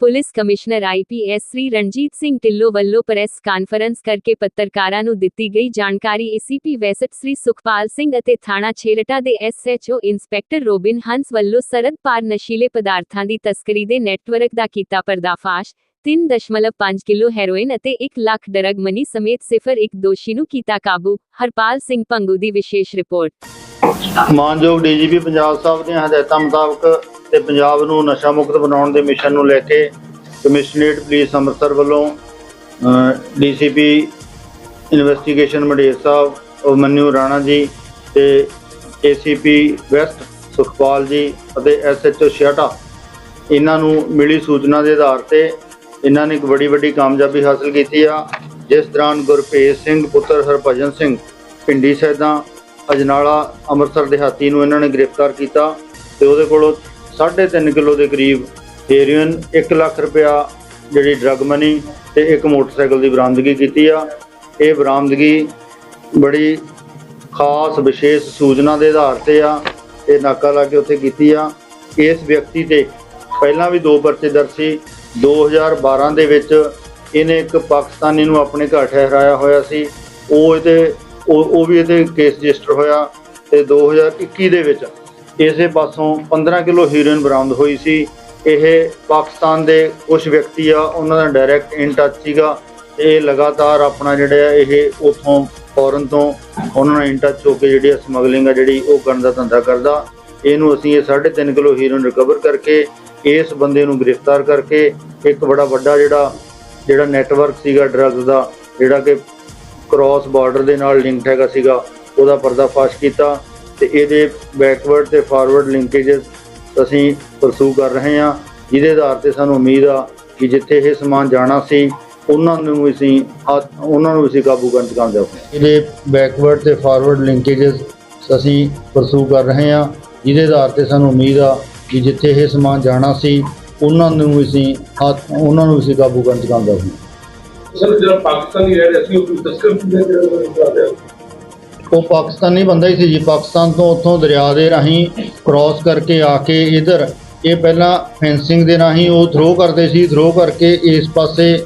Police commissioner IPS Shri Ranjit Singh Dhillon ਵੱਲੋਂ press conference ਕਰਕੇ ਪੱਤਰਕਾਰਾਂ ਨੂੰ ਦਿੱਤੀ ਗਈ ਜਾਣਕਾਰੀ ਏਸੀਪੀ ਵੈਸਟ ਸ੍ਰੀ ਸੁਖਪਾਲ ਸਿੰਘ ਅਤੇ ਥਾਣਾ ਛੇਰਟਾ ਦੇ ਐਸਐਚਓ ਇੰਸਪੈਕਟਰ ਰੋਬਿਨ ਹੰਸ ਵੱਲੋਂ ਸਰਦ ਪਾਰ ਨਸ਼ੀਲੇ ਪਦਾਰਥਾਂ ਦੀ ਤਸਕਰੀ ਦੇ ਨੈਟਵਰਕ ਦਾ ਕੀਤਾ ਪਰਦਾਫਾਸ਼ 3.5 ਕਿਲੋ ਹੈਰੋਇਨ ਅਤੇ 1 ਲੱਖ ਡਰਗ ਮਨੀ ਸਮੇਤ ਸਿਫਰ ਇੱਕ ਦੋਸ਼ੀ ਨੂੰ ਕੀਤਾ ਕਾਬੂ, ਹਰਪਾਲ ਸਿੰਘ ਪੰਗੂ ਦੀ ਵਿਸ਼ੇਸ਼ ਰਿਪੋਰਟ। ਮਾਨਯੋਗ ਡੀਜੀਪੀ ਪੰਜਾਬ ਸਾਹਿਬ ਦੀਆਂ ਹਦਾਇਤਾਂ ਮੁਤਾਬਕ ਤੇ ਪੰਜਾਬ ਨੂੰ ਨਸ਼ਾ ਮੁਕਤ ਬਣਾਉਣ ਦੇ ਮਿਸ਼ਨ ਨੂੰ ਲੈ ਕੇ ਕਮਿਸ਼ਨਰੇਟ ਪੁਲਿਸ ਅੰਮ੍ਰਿਤਸਰ ਵੱਲੋਂ ਡੀਸੀਪੀ ਇਨਵੈਸਟੀਗੇਸ਼ਨ ਮੰਡੇਰ ਸਾਹਿਬ ਅਭਿਮਨਿਊ ਰਾਣਾ ਜੀ ਤੇ ਏਸੀਪੀ ਵੈਸਟ ਸੁਖਪਾਲ ਜੀ ਅਤੇ ਐਸਐਚਓ ਛਿਆਟਾ ਇਹਨਾਂ ਨੂੰ ਮਿਲੀ ਸੂਚਨਾ ਦੇ ਆਧਾਰ ਤੇ ਇਹਨਾਂ ਨੇ ਇੱਕ ਬੜੀ ਵੱਡੀ ਕਾਮਯਾਬੀ ਹਾਸਲ ਕੀਤੀ ਆ, ਜਿਸ ਦੌਰਾਨ ਗੁਰਪ੍ਰੀਤ ਸਿੰਘ, ਪੁੱਤਰ ਹਰਭਜਨ ਸਿੰਘ, ਪਿੰਡੀ ਸੈਦਾ ਅਜਨਾਲਾ, ਅੰਮ੍ਰਿਤਸਰ ਦਿਹਾਤੀ ਨੂੰ ਇਹਨਾਂ ਨੇ ਗ੍ਰਿਫਤਾਰ ਕੀਤਾ ਤੇ ਉਹਦੇ ਕੋਲੋਂ 3.5 ਕਿਲੋ ਦੇ ਕਰੀਬ ਹੈਰੋਇਨ 1 ਲੱਖ ਰੁਪਇਆ ਜਿਹੜੀ ਡਰੱਗ ਮਨੀ ਤੇ ਇੱਕ ਮੋਟਰਸਾਈਕਲ ਦੀ ਬਰਾਮਦਗੀ ਕੀਤੀ ਆ। ਇਹ ਬਰਾਮਦਗੀ ਬੜੀ ਖਾਸ, ਵਿਸ਼ੇਸ਼ ਸੂਚਨਾ ਦੇ ਆਧਾਰ ਤੇ ਆ, ਇਹ ਨਾਕਾ ਲਾ ਕੇ ਉੱਥੇ ਕੀਤੀ ਆ। ਇਸ ਵਿਅਕਤੀ ਤੇ ਪਹਿਲਾਂ ਵੀ ਦੋ ਪਰਚੇ ਦਰਜ ਸੀ। 2012 ਦੇ ਵਿੱਚ ਇਹਨੇ ਇੱਕ ਪਾਕਿਸਤਾਨੀ ਨੂੰ ਆਪਣੇ ਘਰ ਠਹਿਰਾਇਆ ਹੋਇਆ ਸੀ। ਉਹ ਇਹਦੇ, ਉਹ ਉਹ ਵੀ ਇਹਦੇ ਕੇਸ ਰਜਿਸਟਰ ਹੋਇਆ ਤੇ 2021 ਦੇ ਵਿੱਚ ਇਸੇ ਪਾਸੋਂ 15 ਕਿਲੋ ਹੀਰੋਇਨ ਬਰਾਮਦ ਹੋਈ ਸੀ। ਇਹ ਪਾਕਿਸਤਾਨ ਦੇ ਕੁਝ ਵਿਅਕਤੀ ਆ, ਉਹਨਾਂ ਦਾ ਡਾਇਰੈਕਟ ਇਨ ਟੱਚ ਸੀਗਾ। ਇਹ ਲਗਾਤਾਰ ਆਪਣਾ ਜਿਹੜਾ ਆ, ਇਹ ਉਥੋਂ ਫੌਰਨ ਤੋਂ ਉਹਨਾਂ ਨਾਲ ਇਨ ਟੱਚ ਹੋ ਕੇ ਜਿਹੜੀ ਸਮਗਲਿੰਗ ਆ, ਜਿਹੜੀ ਉਹ ਕਰਨ ਦਾ ਧੰਦਾ ਕਰਦਾ। ਇਹਨੂੰ ਅਸੀਂ ਇਹ 3.5 ਕਿਲੋ ਹੀਰੋਇਨ ਰਿਕਵਰ ਕਰਕੇ ਇਸ ਬੰਦੇ ਨੂੰ ਗ੍ਰਿਫਤਾਰ ਕਰਕੇ ਇੱਕ ਬੜਾ ਵੱਡਾ ਜਿਹੜਾ ਜਿਹੜਾ ਨੈਟਵਰਕ ਸੀਗਾ ਡਰੱਗ ਦਾ, ਜਿਹੜਾ ਕਿ ਕ੍ਰਾਸ ਬਾਰਡਰ ਦੇ ਨਾਲ ਲਿੰਕਡ ਹੈਗਾ ਸੀਗਾ, ਉਹਦਾ ਪਰਦਾਫਾਸ਼ ਕੀਤਾ ਤੇ ਇਹਦੇ ਬੈਕਵਰਡ ਤੇ ਫਾਰਵਰਡ ਲਿੰਕੇजेस ਅਸੀਂ ਪਰਸੂ ਕਰ ਰਹੇ ਹਾਂ। ਜਿਹਦੇ ਆਧਾਰ ਤੇ ਸਾਨੂੰ ਉਮੀਦ ਆ ਕਿ ਜਿੱਥੇ ਇਹ ਸਮਾਨ ਜਾਣਾ ਸੀ, ਉਹਨਾਂ ਨੂੰ ਅਸੀਂ ਉਹਨਾਂ ਨੂੰ ਵੀ ਅਸੀਂ ਕਾਬੂ ਕਰਨ ਚ ਕਾਮਯਾਬ ਹੋਏ ਇਹਦੇ ਬੈਕਵਰਡ ਤੇ ਫਾਰਵਰਡ ਲਿੰਕੇजेस ਅਸੀਂ ਪਰਸੂ ਕਰ ਰਹੇ ਹਾਂ। ਜਿਹਦੇ ਆਧਾਰ ਤੇ ਸਾਨੂੰ ਉਮੀਦ ਆ ਕਿ ਜਿੱਥੇ ਇਹ ਸਮਾਨ ਜਾਣਾ ਸੀ ਉਹਨਾਂ ਨੂੰ ਅਸੀਂ ਹੱਥ- ਉਹਨਾਂ ਨੂੰ ਅਸੀਂ ਕਾਬੂ ਕਰਨ 'ਚ ਕਾਮਯਾਬ ਹੋਏ। ਸਰ ਜਿਹੜਾ ਪਾਕਿਸਤਾਨੀ ਰਹਿ ਰਿਹਾ ਸੀ ਉਹ ਤਸਕਰ ਕਿੰਨੇ ਜਿਹੜਾ ਉਹ ਪਾਕਿਸਤਾਨੀ ਬੰਦਾ ਹੀ ਸੀ ਜੀ। ਪਾਕਿਸਤਾਨ ਤੋਂ ਉੱਥੋਂ ਦਰਿਆ ਦੇ ਰਾਹੀਂ ਕ੍ਰਾਸ ਕਰਕੇ ਆ ਕੇ ਇਧਰ ਇਹ ਪਹਿਲਾਂ ਫੈਂਸਿੰਗ ਦੇ ਰਾਹੀਂ ਉਹ ਥਰੋ ਕਰਦੇ ਸੀ। ਥਰੋ ਕਰਕੇ ਇਸ ਪਾਸੇ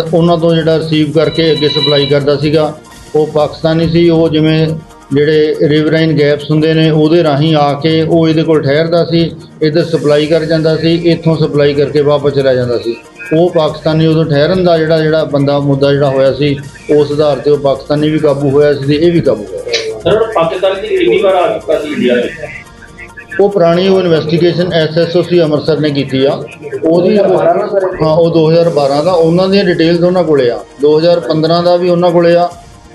ਅ- ਉਹਨਾਂ ਤੋਂ ਜਿਹੜਾ ਰਿਸੀਵ ਕਰਕੇ ਅੱਗੇ ਸਪਲਾਈ ਕਰਦਾ ਸੀਗਾ। ਉਹ ਪਾਕਿਸਤਾਨੀ ਸੀ। ਉਹ ਜਿਵੇਂ ਜਿਹੜੇ ਰਿਵਰਾਈਨ ਗੈਪਸ ਹੁੰਦੇ ਨੇ ਉਹਦੇ ਰਾਹੀਂ ਆ ਕੇ ਉਹ ਇਹਦੇ ਕੋਲ ਠਹਿਰਦਾ ਸੀ ਇਧਰ ਸਪਲਾਈ ਕਰ ਜਾਂਦਾ ਸੀ ਇੱਥੋਂ ਸਪਲਾਈ ਕਰਕੇ ਵਾਪਸ ਚਲਾ ਜਾਂਦਾ ਸੀ। ਉਹ ਪਾਕਿਸਤਾਨੀ ਉਦੋਂ ਠਹਿਰਨ ਦਾ ਜਿਹੜਾ ਜਿਹੜਾ ਬੰਦਾ ਮੁੱਦਾ ਜਿਹੜਾ ਹੋਇਆ ਸੀ ਉਸ ਆਧਾਰ ਤੇ ਉਹ ਪਾਕਿਸਤਾਨੀ ਵੀ ਕਾਬੂ ਹੋਇਆ ਸੀ ਤੇ ਇਹ ਵੀ ਕਾਬੂ ਹੋਇਆ। ਸਰ ਪਾਕਿਸਤਾਨ ਦੀ ਕਿੰਨੀ ਵਾਰ ਆ ਚੁੱਕਾ ਸੀ ਇੰਡੀਆ ਵਿੱਚ? ਉਹ ਪੁਰਾਣੀ ਉਹ ਇਨਵੈਸਟੀਗੇਸ਼ਨ ਐਸਐਸਓਸੀ ਅੰਮ੍ਰਿਤਸਰ ਨੇ ਕੀਤੀ ਆ। ਉਹਦੀ ਹਾਂ ਉਹ 2012 ਦਾ ਉਹਨਾਂ ਦੀਆਂ ਡਿਟੇਲਸ ਉਹਨਾਂ ਕੋਲੇ ਆ। 2015 ਦਾ ਵੀ ਉਹਨਾਂ ਕੋਲੇ ਆ।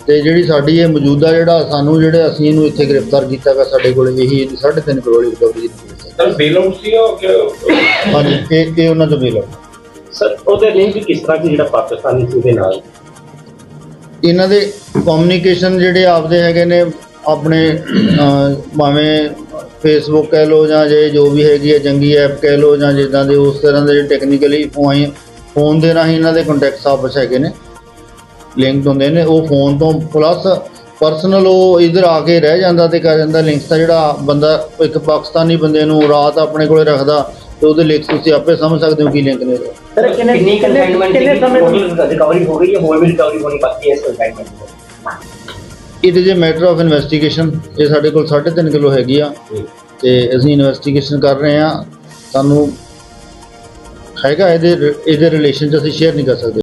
ਤੇ ਜਿਹੜੀ ਸਾਡੀ ਇਹ ਮੌਜੂਦਾ ਜਿਹੜਾ ਸਾਨੂੰ ਜਿਹੜੇ ਅਸੀਂ ਇਹਨੂੰ ਇੱਥੇ ਗ੍ਰਿਫਤਾਰ ਕੀਤਾ ਗਾ ਸਾਡੇ ਕੋਲੇ ਇਹੀ 3.5 ਕਰੋੜ ਦੀ ਰਿਕਵਰੀ ਦੀ। ਸਰ ਬੇਲ ਆਊਟ ਸੀ ਉਹ ਕਿ ਹਾਂਜੀ ਇਹ ਇਹ ਉਹਨਾਂ ਤੋਂ ਬਿਲ ਸਰ ਉਹਦੇ ਲਿੰਕ ਕਿਸ ਤਰ੍ਹਾਂ ਕਿ ਜਿਹੜਾ ਪਾਕਿਸਤਾਨੀ ਸੀ ਉਹਦੇ ਨਾਲ? ਇਹਨਾਂ ਦੇ ਕਮਿਊਨੀਕੇਸ਼ਨ ਜਿਹੜੇ ਆਪਦੇ ਹੈਗੇ ਨੇ ਆਪਣੇ ਭਾਵੇਂ ਫੇਸਬੁੱਕ ਕਹਿ ਲਓ ਜਾਂ ਜੇ ਜੋ ਵੀ ਹੈਗੀ ਹੈ ਜੰਗੀ ਐਪ ਕਹਿ ਲਓ ਜਾਂ ਜਿੱਦਾਂ ਦੇ ਉਸ ਤਰ੍ਹਾਂ ਦੇ ਟੈਕਨੀਕਲੀ ਫੋਨ ਦੇ ਰਾਹੀਂ ਇਹਨਾਂ ਦੇ ਕੰਟੈਕਟਸ ਆਪਸ ਹੈਗੇ ਨੇ। ਲਿੰਕਡ ਹੁੰਦੇ ਨੇ ਉਹ ਫੋਨ ਤੋਂ ਪਲੱਸ ਪਰਸਨਲ ਉਹ ਇਧਰ ਆ ਕੇ ਰਹਿ ਜਾਂਦਾ ਤੇ ਕਰ ਜਾਂਦਾ ਲਿੰਕਸ ਦਾ ਜਿਹੜਾ ਬੰਦਾ ਇੱਕ ਪਾਕਿਸਤਾਨੀ ਬੰਦੇ ਨੂੰ ਰਾਤ ਆਪਣੇ ਕੋਲੇ ਰੱਖਦਾ ਤੇ ਉਹਦੇ ਲਿੰਕਸ ਤੁਸੀਂ ਆਪੇ ਸਮਝ ਸਕਦੇ ਹੋ ਕੀ ਲਿੰਕ ਨੇ। ਸਰ ਕਿੰਨੇ ਕਿੰਨੀ ਸਮੇਂ ਤੋਂ ਰਿਕਵਰੀ ਹੋ ਗਈ ਹੈ? ਹੋਰ ਵੀ ਰਿਕਵਰੀ ਹੋਣੀ ਬਾਕੀ ਹੈ ਇਸ ਕਨਫਾਈਨਮੈਂਟ ਦੀ। ਇਹਦੇ ਜੇ ਮੈਟਰ ਆਫ ਇਨਵੈਸਟੀਗੇਸ਼ਨ ਇਹ ਸਾਡੇ ਕੋਲ 3.5 ਕਿਲੋ ਹੈਗੀ ਆ। ਤੇ ਅਸੀਂ ਇਨਵੈਸਟੀਗੇਸ਼ਨ ਕਰ ਰਹੇ ਆ ਸਾਨੂੰ ਹੈਗਾ ਇਹਦੇ ਇਹਦੇ ਰਿਲੇਸ਼ਨ ਚ ਅਸੀਂ ਸ਼ੇਅਰ ਨਹੀਂ ਕਰ ਸਕਦੇ।